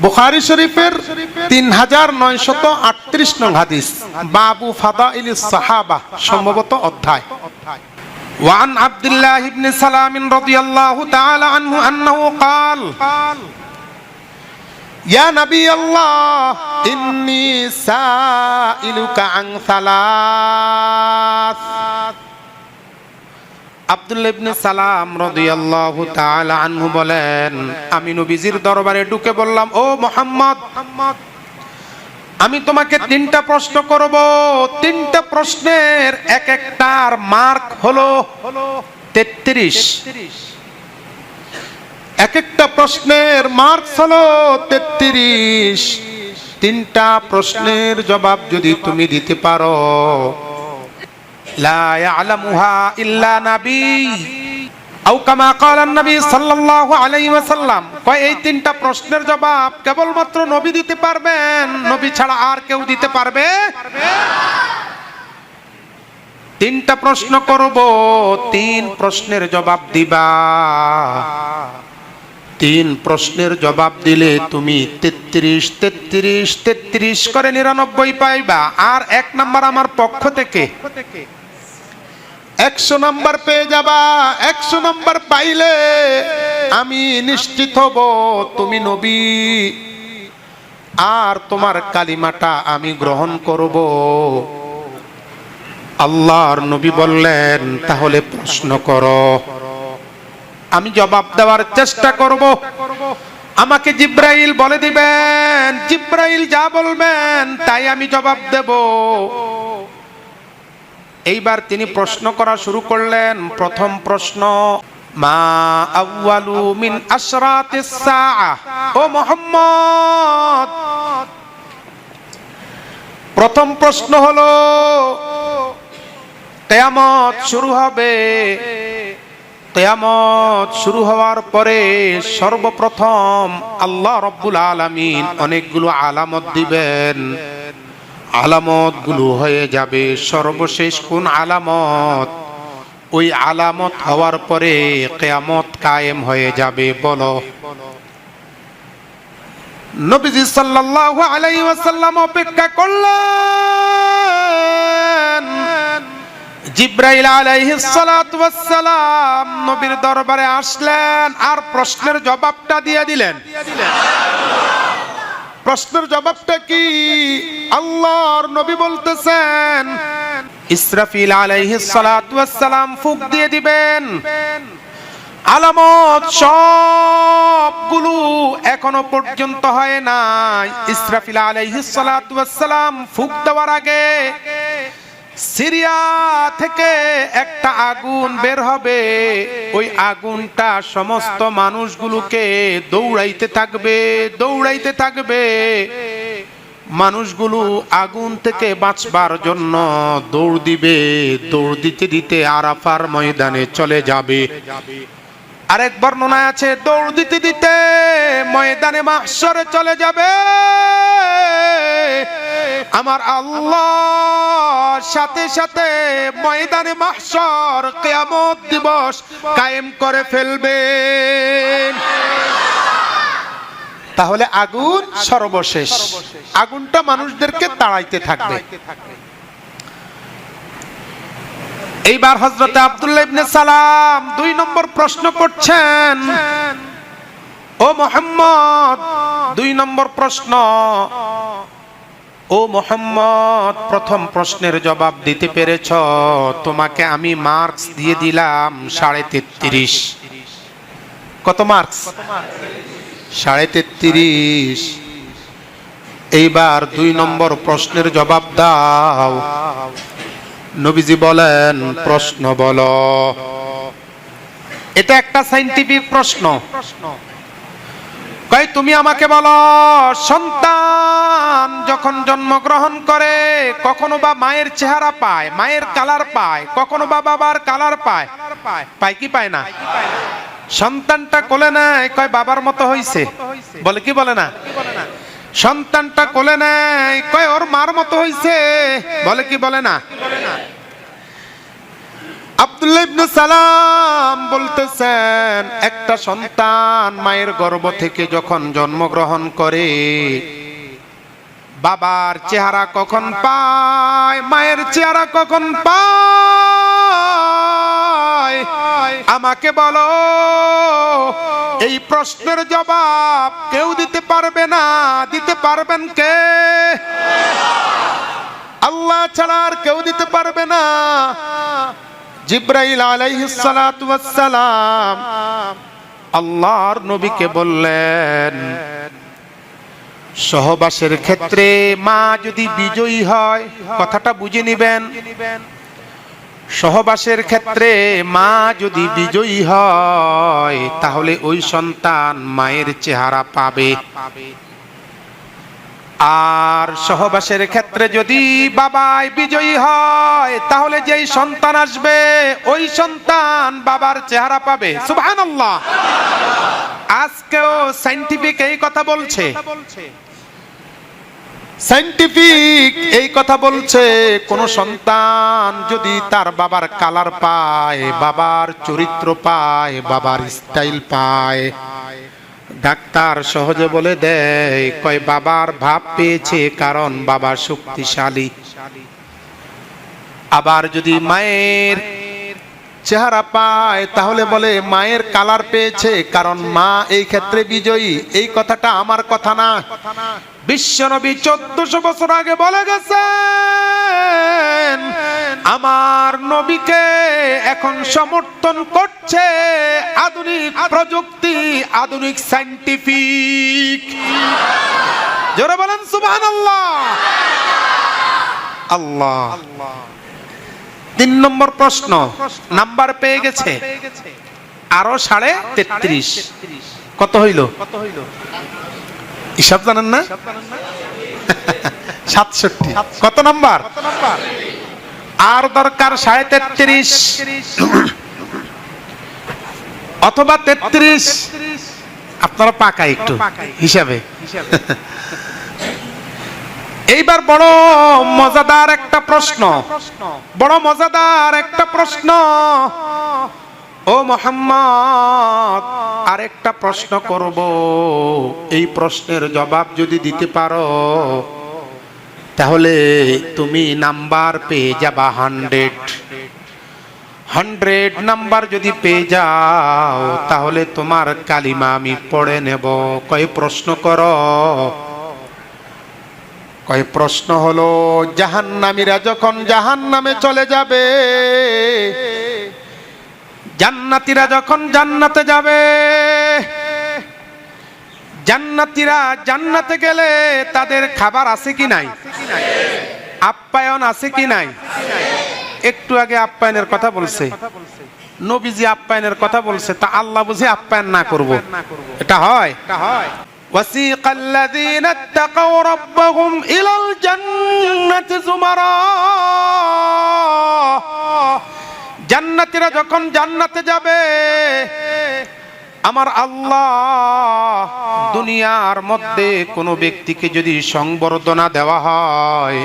বুখারি শরীফের তিন হাজার নয়শত আটত্রিশ নং হাদিস বাবু ফাদা ইল সাহাবা সম্ভবত অধ্যায় وعن عبد الله بن سلام رضي الله تعالى عنه أنه قال يا نبي الله إني سائلك عن ثلاث বলেন, আমি দরবারে ঢুকে বললাম, ও আমি তোমাকে তিনটা প্রশ্ন করব। তিনটা প্রশ্নের এক একটার মার্ক হলো তেত্রিশ। এক একটা প্রশ্নের মার্কস হলো তেত্রিশ। তিনটা প্রশ্নের জবাব যদি তুমি দিতে পারো লা ইয়ালামুহা ইল্লা নবী। আও কামা ক্বালা নবী সাল্লাল্লাহু আলাইহি ওয়াসাল্লাম। কয়, এই তিনটা প্রশ্নের জবাব কেবলমাত্র নবী দিতে পারবেন, নবী ছাড়া আর কেউ দিতে পারবে? তিনটা প্রশ্ন করব, তিন প্রশ্নের জবাব দিবা। তিন প্রশ্নের জবাব দিলে তুমি তেত্রিশ তেত্রিশ তেত্রিশ করে নিরানব্বই পাইবা। আর এক নাম্বার আমার পক্ষ থেকে একশো নাম্বার পেয়ে যাবা, একশো নাম্বার পাইলে আমি নিশ্চিত হব তুমি নবী। আর তোমার কালিমাটা আমি গ্রহণ করব। আল্লাহর নবী বললেন, তাহলে প্রশ্ন করো। আমি জবাব দেওয়ার চেষ্টা করব। আমাকে জিব্রাইল বলে দিবেন, জিব্রাইল যা বলবেন, তাই আমি জবাব দেব। এইবার তিনি প্রশ্ন করা শুরু করলেন। প্রথম প্রশ্ন, মা আউয়ালু মিন আশরাতিস সাআ ও মোহাম্মদ! প্রথম প্রশ্ন হলো, কিয়ামত শুরু হবে। কেয়ামত শুরু হওয়ার পরে সর্বপ্রথম আল্লাহ রব্বুল আলামিন অনেকগুলো আলামত দিবেন। আলামতগুলো হয়ে যাবে। সর্বশেষ কোন আলামত? ওই আলামত হওয়ার পরে কেয়ামত কায়েম হয়ে যাবে, বলো। নবীজি সাল্লাল্লাহু আলাইহি ওয়াসাল্লাম অপেক্ষা করলেন। জিব্রাইল আলাইহিস সালাতু নবীর দরবারে আসলেন আর প্রশ্নের জবাবটা দিয়ে দিলেন। প্রশ্নের জবাবটা কি? আল্লাহর নবী বলতেছেন, ইসরাফিল আলাইহিস সালাতু ওয়াসসালাম ফুক দিয়ে দিবেন। আলামত সবগুলো এখনও পর্যন্ত হয় নাই। ইসরাফিল আলাইহিস সালাতু ওয়াসসালাম ফুক দেওয়ার আগে সিরিয়া থেকে একটা আগুন বের হবে। ওই আগুনটা সমস্ত মানুষগুলোকে দৌড়াইতে থাকবে দৌড়াইতে থাকবে। মানুষগুলো আগুন থেকে বাঁচবার জন্য দৌড় দিবে, দৌড় দিতে দিতে আরাফার ময়দানে চলে যাবে। আরেক বর্ণনায় আছে, দৌড় দিতে দিতে ময়দানে মাহশরে চলে যাবে। আমার আল্লাহ সাথে সাথে ময়দানে মাহশর কিয়ামত দিবস কায়েম করে ফেলবে তাহলে আগুন সর্বশেষ। আগুনটা মানুষদেরকে তাড়াইতে থাকবে। এইবার হজরতে আব্দুল্লাহ ইবনে সালাম দুই নম্বর প্রশ্ন করছেন, ও মোহাম্মদ, দুই নম্বর প্রশ্ন। ও মোহাম্মদ, প্রথম প্রশ্নের জবাব দিতে পেরেছ, তোমাকে আমি মার্কস দিয়ে দিলাম সাড়ে তেত্রিশ। কত মার্কস? সাড়ে তেত্রিশ। এইবার দুই নম্বর প্রশ্নের জবাব দাও। নবীজি বলেন, প্রশ্ন বল। এটা একটা সাইন্টিফিক প্রশ্ন। কই তুমি আমাকে বলো, সন্তান যখন জন্মগ্রহণ করে, কখনো বা মায়ের চেহারা পায়, মায়ের কালার পায়, কখনো বা বাবার কালার পায়? পায় কি পায় না? সন্তানটা কোলে নেয়, কয়, বাবার মতো হইছে। বলে, কি বলে না? সন্তানটা কোলে নেয়, কয়, ওর মার মতো হইছে। বলে কি, বলে না? আব্দুল্লাহ ইবনে সালাম বলতেছেন, একটা সন্তান মায়ের গর্ভ থেকে যখন জন্মগ্রহণ করে, বাবার চেহারা কখন পায়, মায়ের চেহারা কখন পায়? আমাকে বলো, এই প্রশ্নের জবাব কেউ দিতে পারবে না, দিতে পারবেন কে? আল্লাহ ছাড়া আর কেউ দিতে পারবে না। জিব্রাইল আলাইহিস সালাতু ওয়াস সালাম আল্লাহর নবীকে বললেন, সহবাসের ক্ষেত্রে মা যদি বিজয়ী হয়, কথাটা বুঝে নিবেন। সহবাসের ক্ষেত্রে মা যদি বিজয়ী হয়, তাহলে ওই সন্তান মায়ের চেহারা পাবে। আর সহবাসের ক্ষেত্রে যদি বাবাই বিজয়ী হয়, তাহলে যেই সন্তান আসবে, ওই সন্তান বাবার চেহারা পাবে। সুবহানাল্লাহ। আজকেও সাইন্টিফিক এই কথা বলছে। সাইন্টিফিক এই কথা বলছে, কোন সন্তান যদি তার বাবার কালার পায়, বাবার চরিত্র পায়, বাবার স্টাইল পায়, ডাক্তার সহজে বলে দেয়, কয় বাবার ভাব পেয়েছে কারণ বাবা শক্তিশালী। আবার যদি মায়ের চেহারা পায়, তাহলে বলে মায়ের কালার পেয়েছে, কারণ মা এই ক্ষেত্রে বিজয়ী। এই কথাটা আমার কথা না। বিশ্বনবী চোদ্দশো বছর আগে বলে গেছেন, আমার নবীকে এখন সমর্থন করছে আধুনিক প্রযুক্তি, আধুনিক সাইন্টিফিক। জোরে বলেন সুবহান আল্লাহ আল্লাহ। তিন নম্বর প্রশ্ন, নাম্বার পেয়ে গেছে। আরও সাড়ে তেত্রিশ। কত হইল? হিসাব জানেন না? সাতষট্টি। কত নাম্বার? আর দরকার সাড়ে তেত্রিশ। অথবা তেত্রিশ। আপনারা পাকা একটু, হিসাবে। এইবার বড় মজাদার একটা প্রশ্ন। বড় মজাদার একটা প্রশ্ন। ও মোহাম্মদ, আরেকটা প্রশ্ন করব। এই প্রশ্নের জবাব যদি দিতে পারো, তাহলে তুমি নাম্বার পেয়ে যাবা হান্ড্রেড। হান্ড্রেড নাম্বার যদি পেয়ে যাও, তাহলে তোমার কালিমা আমি পড়ে নেব। কয় প্রশ্ন করো? কয় প্রশ্ন হলো জাহান্নামীরা যখন জাহান্নামে চলে যাবে, জান্নাতীরা যখন জান্নাতে যাবে, জান্নাতীরা জান্নাতে গেলে তাদের খাবার আছে কি নাই? আপ্যায়ন আছে কি নাই? একটু আগে আপ্যায়নের কথা বলছে। নবীজি আপ্যায়নের কথা বলছে, তা আল্লাহ বুঝে আপ্যায়ন না করব। এটা হয় এটা হয়? وسيق الذين اتقوا ربهم إلى الجنة زمرا জান্নাতীরা যখন জান্নাতে যাবে আমার আল্লাহ দুনিয়ার মধ্যে কোনো ব্যক্তিকে যদি সংবর্ধনা দেওয়া হয়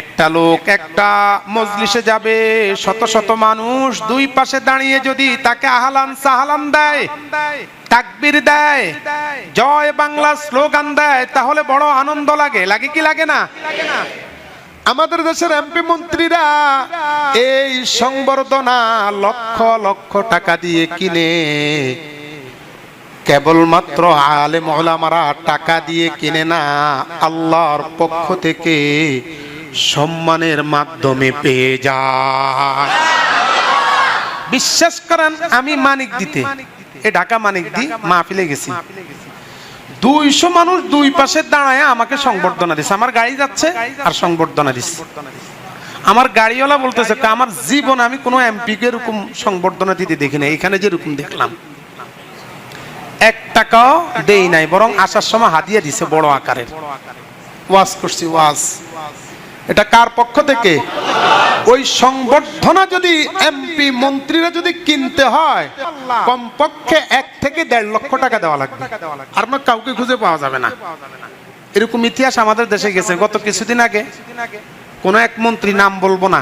একটা লোক একটা মজলিসে যাবে, শত শত মানুষ দুই পাশে দাঁড়িয়ে যদি তাকে আহলান সাহালান দেয়, তাকবির দেয়, জয় বাংলা স্লোগান দেয়, তাহলে বড় আনন্দ লাগে। লাগে কি লাগে না? আমাদের দেশের এমপি মন্ত্রীরা এই সংবর্ধনা লক্ষ লক্ষ টাকা দিয়ে কিনে, কেবলমাত্র আলে মহলামারা টাকা দিয়ে কিনে না, আল্লাহর পক্ষ থেকে সম্মানের মাধ্যমে পেয়ে যায়। বিশ্বাস করেন আমি মানিক দিতে। এ ঢাকা মানিক দি মাহফিলে গেছি। দুইশো মানুষ দুই পাশে দাঁড়ায় আমাকে সংবর্ধনা দিচ্ছে আমার গাড়ি যাচ্ছে আর সংবর্ধনা দিচ্ছে আমার গাড়িওয়ালা বলতেছে আমার জীবন আমি কোনো এমপি কে এরকম সংবর্ধনা দিতে দেখি না এখানে যেরকম দেখলাম। এক টাকাও দেই নাই বরং আসার সময় হাদিয়া দিছে বড় আকারের। ওয়াজ করছি ওয়াজ। এটা কার পক্ষ থেকে? ওই সংবর্ধনা যদি এমপি মন্ত্রীরা যদি কিনতে হয় কমপক্ষে এক থেকে দেড় লক্ষ টাকা দেওয়া লাগবে। আর না কাউকে খুঁজে পাওয়া যাবে না। এরকম ইতিহাস আমাদের দেশে গেছে। গত কিছুদিন আগে কোন এক মন্ত্রী নাম বলব না।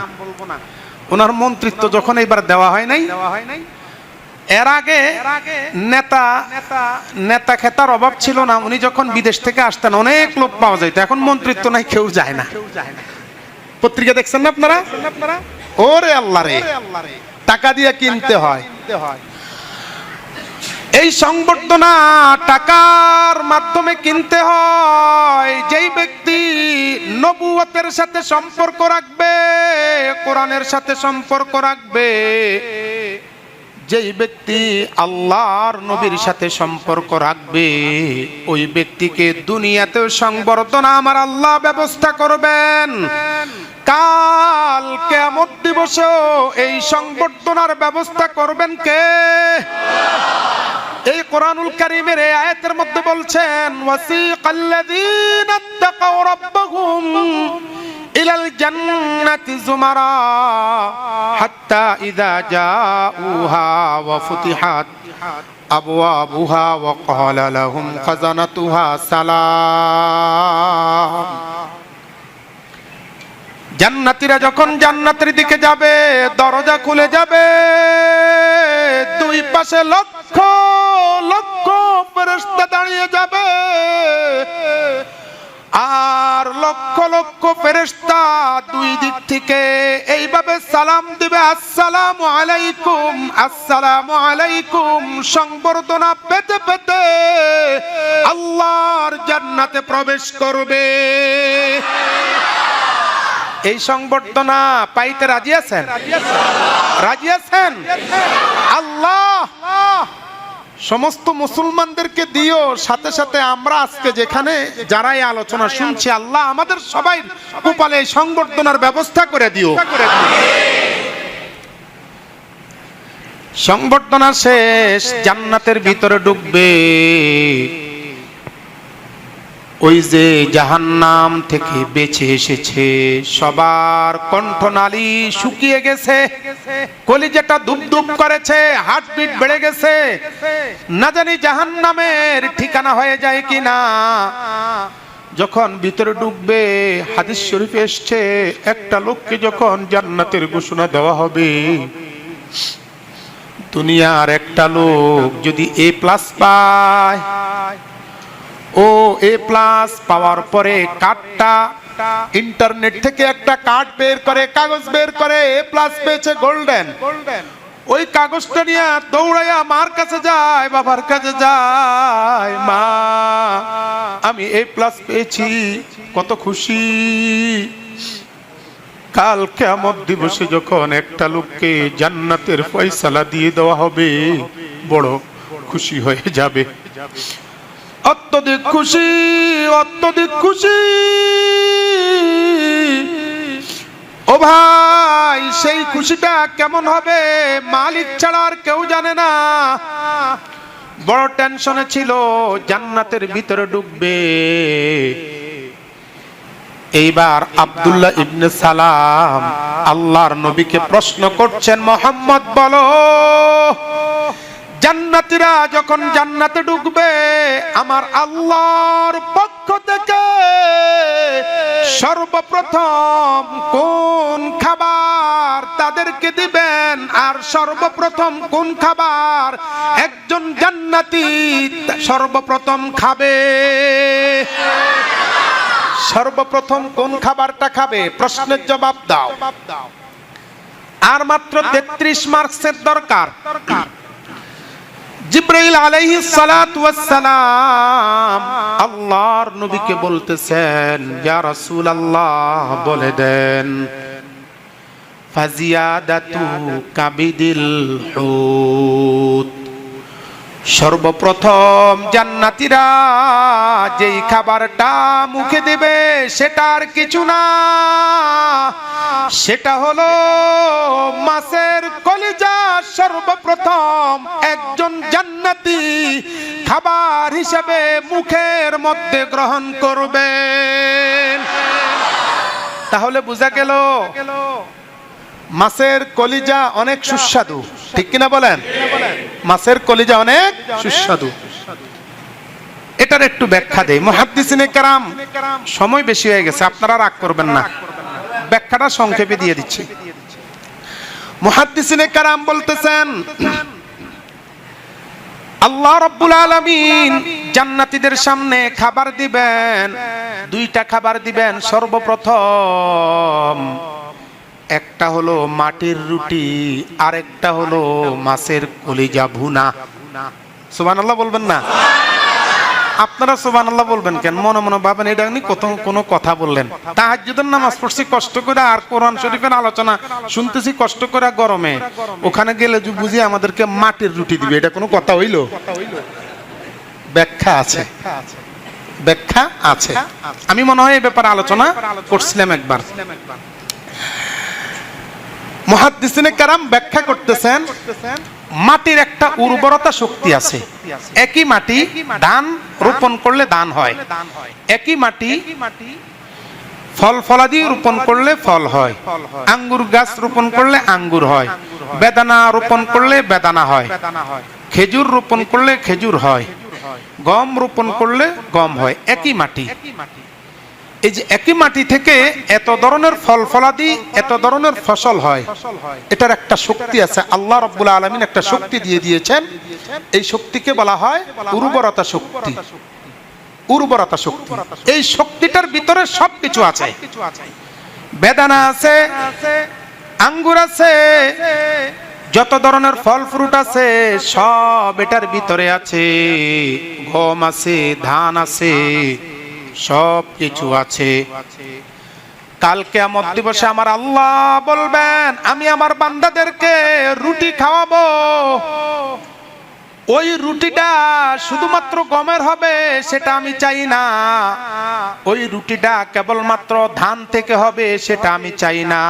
ওনার মন্ত্রিত্ব যখন এইবার দেওয়া হয় নাই। এর আগে নেতা নেতা খেতার অভাব ছিল না উনি যখন বিদেশ থেকে আসতেন অনেক লোক পাওয়া যাইতো এখন মন্ত্রিত্ব নাই কেউ যায় না। পত্রিকা দেখছেন না আপনারা? ওরে আল্লাহ রে। টাকা দিয়ে কিনতে হয়। এই সংবর্ধনা টাকার মাধ্যমে কিনতে হয়। যেই ব্যক্তি নবুয়তের সাথে সম্পর্ক রাখবে কোরআনের সাথে সম্পর্ক রাখবে যেই ব্যক্তি আল্লাহর নবীর সাথে সম্পর্ক রাখবে, ওই ব্যক্তিকে দুনিয়াতেও সংবর্ধনা আমার আল্লাহ ব্যবস্থা করবেন। কাল কেমন দিবসেও এই সংবর্ধনার ব্যবস্থা করবেন কে? এই কোরআনুল কারীমের এই আয়াতের মধ্যে বলছেন, ওয়াসিকাল্লাযীনা তাকাউ রাব্বাহুম। যুমারা হাত্তা ইযা জাউহা ওয়া ফুতিহাত আবওয়াবুহা ওয়া ক্বালা লাহুম খাজানাতুহা সালাম। জান্নাতীরা যখন জান্নাতের দিকে যাবে, দরজা খুলে যাবে, দুই পাশে লক্ষ লক্ষ ফেরেশতা দাঁড়িয়ে যাবে। আর লক্ষ লক্ষ ফেরেশতা দুই দিক থেকে এইভাবে সালাম দিবে, আসসালাম আলাইকুম আসসালাম আলাইকুম। সংবর্ধনা পেতে পেতে আল্লাহর জান্নাতে প্রবেশ করবে। এই সংবর্ধনা পাইতে রাজি আছেন? রাজি আছেন? আল্লাহ! সমস্ত মুসলমানদেরকে দিও, সাথে সাথে আমরা আজকে যেখানে যারাই আলোচনা শুনছি, আল্লাহ আমাদের সবাই কপালে সংবর্ধনার ব্যবস্থা করে দিও। সংবর্ধনা শেষ, জান্নাতের ভিতরে ডুববে ওই যে জাহান্নাম থেকে বেঁচে এসেছে, সবার কণ্ঠনালী শুকিয়ে গেছে, কলিজাটা দুপ দুপ করেছে হার্টবিট বেড়ে গেছে। না জানি জাহান্নামের ঠিকানা হয়ে যায় কিনা। যখন ভিতরে ডুববে, হাদিস শরীফ এসছে, একটা লোককে যখন জান্নাতের ঘোষণা দেওয়া হবে, দুনিয়ার একটা লোক যদি এ প্লাস পায় ও এ প্লাস পাওয়ার পরে কার্ডটা ইন্টারনেট থেকে একটা কার্ড বের করে, কাগজ বের করে, এ প্লাস পেয়েছে গোল্ডেন। ওই কাগজটা নিয়ে দৌড়াইয়া মার কাছে যায়, বাবার কাছে যায়, মা, আমি এ প্লাস পেয়েছি, কত খুশি। কাল কেমন দিবসে যখন একটা লোককে জান্নাতের ফয়সালা দিয়ে দেওয়া হবে, বড় খুশি হয়ে যাবে। অত্যধিক খুশি অত্যধিক খুশি। ও ভাই, সেই খুশিটা কেমন হবে? মালিক ছাড়া আর কেউ জানে না। বড় টেনশনে ছিল, জান্নাতের ভিতরে ডুববে এইবার আব্দুল্লাহ ইবনে সালাম আল্লাহর নবীকে প্রশ্ন করছেন, মোহাম্মদ, বলো। জান্নাতীরা যখন জান্নাতে ঢুকবে, আমার আল্লাহর পক্ষ থেকে সর্বপ্রথম কোন খাবার তাদেরকে দিবেন? আর সর্বপ্রথম কোন খাবার একজন জান্নাতি সর্বপ্রথম খাবে? সর্বপ্রথম কোন খাবারটা খাবে? প্রশ্নের জবাব দাও। আর মাত্র তেত্রিশ মার্কসের দরকার। দরকার জিব্রাইল আলাইহি ওয়াসসালাম আল্লাহর নবীকে বলতেছেন ইয়া রাসূলুল্লাহ বলে দেন ফাজিয়াদাতু কাবিদিল হুত সর্বপ্রথম জান্নাতীরা যেই খাবারটা মুখে দেবে সেটার কিছু না। সেটা হলো মাছের কলিজা। সর্বপ্রথম একজন জান্নাতি খাবার হিসেবে মুখের মধ্যে গ্রহণ করবে তাহলে বোঝা গেল মাছের কলিজা অনেক সুস্বাদু। ঠিক কিনা বলেন? মাছের কলিজা অনেক সুস্বাদু। এটার একটু ব্যাখ্যা দেই। মহাদ্দিসিনে কারাম সময় বেশি হয়ে গেছে আপনারা রাগ করবেন না। ব্যাখ্যাটা সংক্ষেপে দিয়ে দিচ্ছি। মুহাদ্দিসিনে কারাম বলতেছেন আল্লাহ রব্বুল আলামিন জান্নাতীদের সামনে খাবার দিবেন দুইটা খাবার দিবেন সর্বপ্রথম। একটা হলো মাটির রুটি, আরেকটা হলো মাছের কলিজা ভুনা। সুবহানাল্লাহ বলবেন না? আপনারা সুবান আল্লাহ বলবেন কেন? মনে মনে ভাবেন, এটা উনি কত কোনো কথা বললেন। তাহাজ্জুদের নামাজ পড়ছি, কষ্ট করে আর কোরআন শরীফের আলোচনা শুনতেছি, কষ্ট করে গরমে। ওখানে গেলে বুঝি আমাদেরকে মাটির রুটি দিবে, এটা কোনো কথা হইল? ব্যাখ্যা আছে। ব্যাখ্যা আছে। আমি মনে হয় এই ব্যাপারে আলোচনা করছিলাম একবার। মহাদ্দিসিনে কারাম ব্যাখ্যা করতেছেন, মাটির একটা উর্বরতা শক্তি আছে। একই মাটি ধান রোপণ করলে ধান হয়। একই মাটি ফল ফলাদি রোপণ করলে ফল হয়। আঙ্গুর গাছ রোপণ করলে আঙ্গুর হয়। বেদানা রোপণ করলে বেদানা হয়। খেজুর রোপণ করলে খেজুর হয়। গম রোপণ করলে গম হয়। একই মাটি। এই যে একই মাটি থেকে এত ধরনের ফল ফলাদি, এত ধরনের ফসল হয়। এটার একটা শক্তি আছে। আল্লাহ রব্বুল আলমিন একটা শক্তি দিয়ে দিয়েছেন। এই শক্তিকে বলা হয় উর্বরতা শক্তি। উর্বরতা শক্তি। এই শক্তিটার ভিতরে সবকিছু আছে। বেদানা আছে, আঙ্গুর আছে, যত ধরনের ফল ফ্রুট আছে, সব এটার ভিতরে আছে। গম আছে, ধান আছে সব কিছু আছে কালকে আমার দিবসে আমার আল্লাহ বলবেন আমি আমার বান্দাদেরকে রুটি খাওয়াবো। ওই রুটিটা শুধুমাত্র গমের হবে সেটা আমি চাই না। ওই রুটিটা কেবলমাত্র ধান থেকে হবে সেটা আমি চাই না।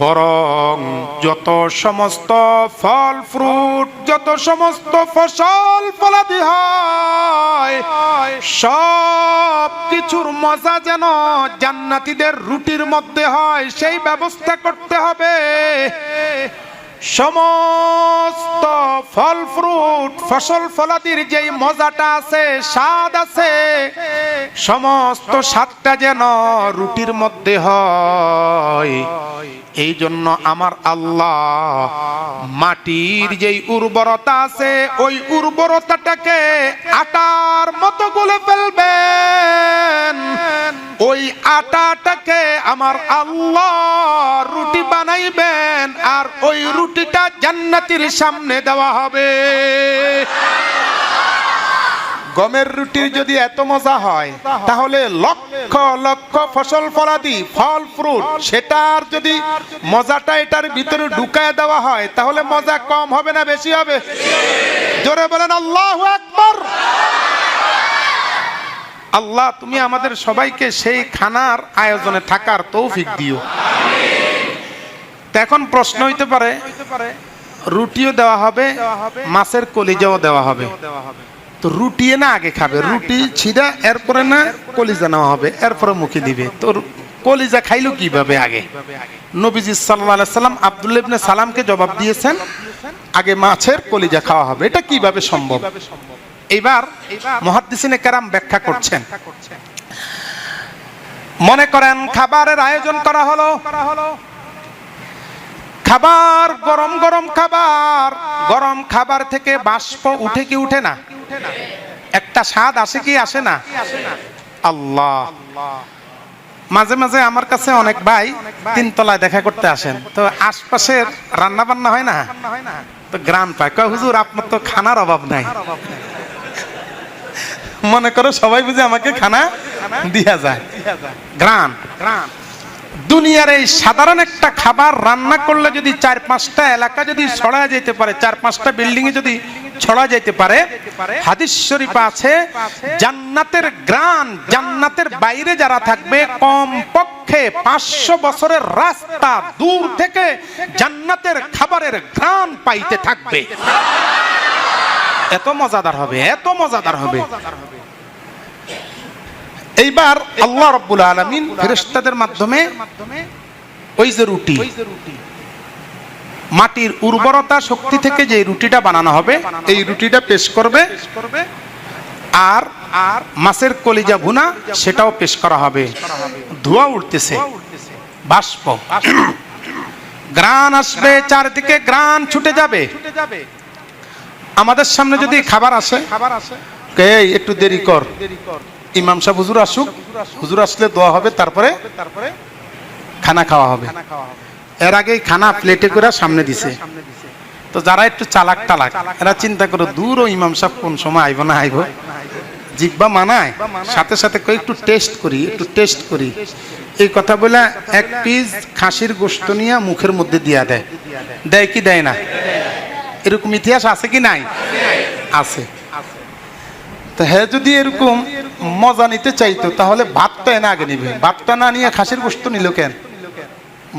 বরং যত সমস্ত ফল ফ্রুট, যত সমস্ত ফসল ফলাদি হয়, সব কিছুর মজা যেন জান্নাতীদের রুটির মধ্যে হয়, সেই ব্যবস্থা করতে হবে। সমস্ত ফল ফ্রুট, ফসল ফলাদির যেই মজাটা আছে, স্বাদ আছে, সমস্ত স্বাদটা যেন রুটির মধ্যে হয়। এই জন্য আমার আল্লাহ মাটির যেই উর্বরতা আছে, ওই উর্বরতাটাকে আটার মতো গলে ফেলবেন। ওই আটাটাকে আমার আল্লাহ রুটি বানাইবেন, আর ওই রুটিটা জান্নাতির সামনে দেওয়া হবে। গমের রুটির যদি এত মজা হয়, তাহলে লক্ষ লক্ষ ফসল ফলাদি, ফল ফ্রুট, সেটার যদি মজাটা এটার ভিতরে ঢুকায় দেওয়া হয়, তাহলে মজা কম হবে না বেশি হবে? জোরে বলেন, আল্লাহ আকবর! আল্লাহ, তুমি আমাদের সবাইকে সেই খানার আয়োজনে থাকার তৌফিক দিও। এখন প্রশ্ন হইতে পারে, রুটিও দেওয়া হবে, মাছের কলিজাও দেওয়া হবে। তো রুটি না আগে খাবে। রুটি ছিঁড়া এরপরে না কলিজা নেওয়া হবে এরপরে মুখে দিবে। তো কলিজা খাইলো কীভাবে আগে? নবীজি সাল্লাহ সাল্লাম আব্দুল্লাহ ইবনে সালামকে জবাব দিয়েছেন আগে মাছের কলিজা খাওয়া হবে। এটা কীভাবে সম্ভব? এইবার মহাদ্দিসিনে কেরাম ব্যাখ্যা করছেন। মনে করেন খাবারের আয়োজন করা হলো। খাবার গরম গরম খাবার। গরম খাবার থেকে বাষ্প উঠে কি উঠে না? একটা স্বাদ আসে কি আসে না? আল্লাহ। মাঝে মাঝে আমার কাছে অনেক ভাই তিনতলায় দেখা করতে আসেন। তো আশপাশের রান্না বান্না হয় না। তো গ্রাম পায়। কয় হুজুর আপনার তো খানার অভাব নাই। মনে করো সবাই বুঝে আমাকে খানা দিয়া যায়। গ্রান গ্রান দুনিয়ার এই সাধারণ একটা খাবার রান্না করলে যদি চার পাঁচটা এলাকা যদি ছড়া যেতে পারে চার পাঁচটা বিল্ডিং এ যদি ছড়া যেতে পারে। হাদিস শরীফ আছে জান্নাতের গ্রান জান্নাতের বাইরে যারা থাকবে কম পক্ষে পাঁচশো বছরের রাস্তা দূর থেকে জান্নাতের খাবারের গ্রান পাইতে থাকবে। এত মজাদার হবে এত মজাদার হবে। এইবার আল্লাহ রব্বুল আলমিন ফেরেস্তাদের মাধ্যমে ওই যে রুটি। মাটির উর্বরতা শক্তি থেকে যে রুটিটা বানানো হবে, এই রুটিটা পেশ করবে। আর আর মাছের কলিজা ভুনা, সেটাও পেশ করা হবে। ধোঁয়া উঠতেছে। বাষ্প। গ্রান আসবে, চারদিকে গ্রান ছুটে যাবে। আমাদের সামনে যদি খাবার আসে খাবার আসে কে, একটু দেরি কর। ইমাম সাহেব, হুজুর আসুক। হুজুর আসলে দোয়া হবে, তারপরে তারপরে খানা খাওয়া হবে খানা খাওয়া হবে। এর আগেই খানা প্লেটে করে সামনে দিছে। তো যারা একটু চালাক টালাক এরা চিন্তা করো, দূর ও ইমাম সাহেব কোন সময় আইব না আইব? জিব্বা মানায়। সাথে সাথে কই একটু টেস্ট করি, একটু টেস্ট করি। এই কথা বলে এক পিস খাসির গোস্ত নিয়ে মুখের মধ্যে দিয়া দেয়। দেয় কি দেয় না? এরকম ইতিহাস আছে কি নাই? আছে। তো হ্যাঁ যদি এরকম মজা নিতে চাইতো, তাহলে ভাতটা এনে আগে নিবে। ভাতটা না নিয়ে খাসির গোস্ত নিল কেন?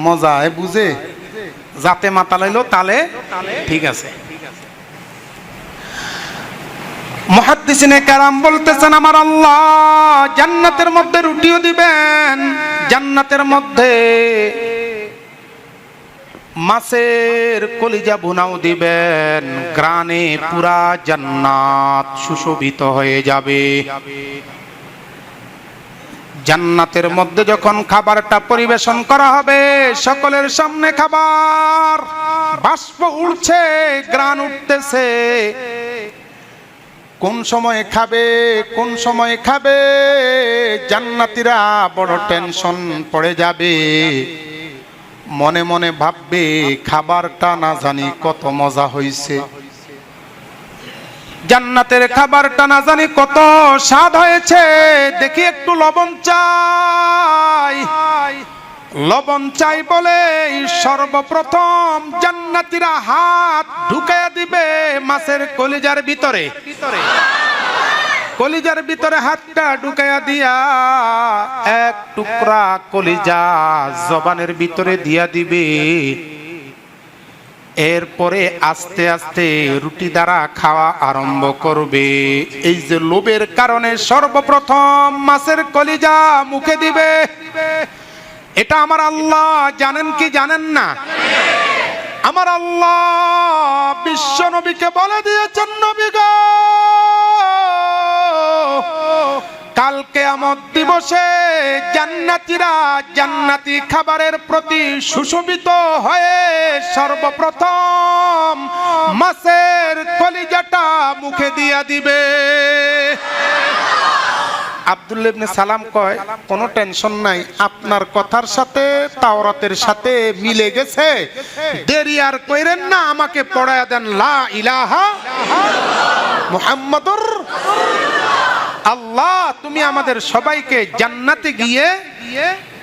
মজা, এ বুঝে? যাতে মাতা লাইলো, তালে ঠিক আছে। মহাদ্দিসিনে কারাম বলতেছেন, আমার আল্লাহ জান্নাতের মধ্যে রুটিও দিবেন, জান্নাতের মধ্যে মাছের কলিজা ভুনাও দিবেন, গ্রানে পুরা জান্নাত সুশোভিত হয়ে যাবে। জান্নাতের মধ্যে যখন খাবারটা পরিবেশন করা হবে, সকলের সামনে খাবার। বাষ্প উঠছে গ্রান উঠতেছে। কোন সময় খাবে, কোন সময় খাবে, জান্নাতীরা বড় টেনশন পড়ে যাবে। মনে মনে ভাববে, খাবারটা না জানি কত মজা হইছে। জান্নাতের খাবারটা না জানি কত স্বাদ হয়েছে। দেখি একটু লবণ চাই। লবণ চাই বলে সর্বপ্রথম জান্নাতীরা হাত ঢুকাইয়া দিবে মাছের কলিজার ভিতরে। কলিজার ভিতরে হাতটা ঢুকাইয়া দিয়া এক টুকরা কলিজা জবানের ভিতরে দিয়া দিবে। এরপরে আস্তে আস্তে রুটি দ্বারা খাওয়া আরম্ভ করবে। এই যে লোভের কারণে সর্বপ্রথম মাছের কলিজা মুখে দিবে। এটা আমার আল্লাহ জানেন কি জানেন না? আমার আল্লাহ বিশ্ব নবীকে বলে দিয়েছেন, নবী গো! কালকে আমদ দিবসে জান্নাতীরা জান্নাতি খাবারের প্রতি সুশোভিত হয়ে সর্বপ্রথম মাছের কলিজাটা মুখে দিয়া দিবে। আব্দুল্লাহ ইবনে সালাম কয়, কোনো টেনশন নাই, আপনার কথার সাথে, তাওরাতের সাথে মিলে গেছে। দেরি আর কইরেন না, আমাকে পড়ায়া দেন, লা ইলাহা মুহাম্মাদুর আল্লাহ, তুমি আমাদের সবাইকে জান্নাতে গিয়ে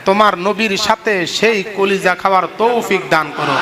তোমার নবীর সাথে সেই কলিজা খাওয়ার তৌফিক দান করো।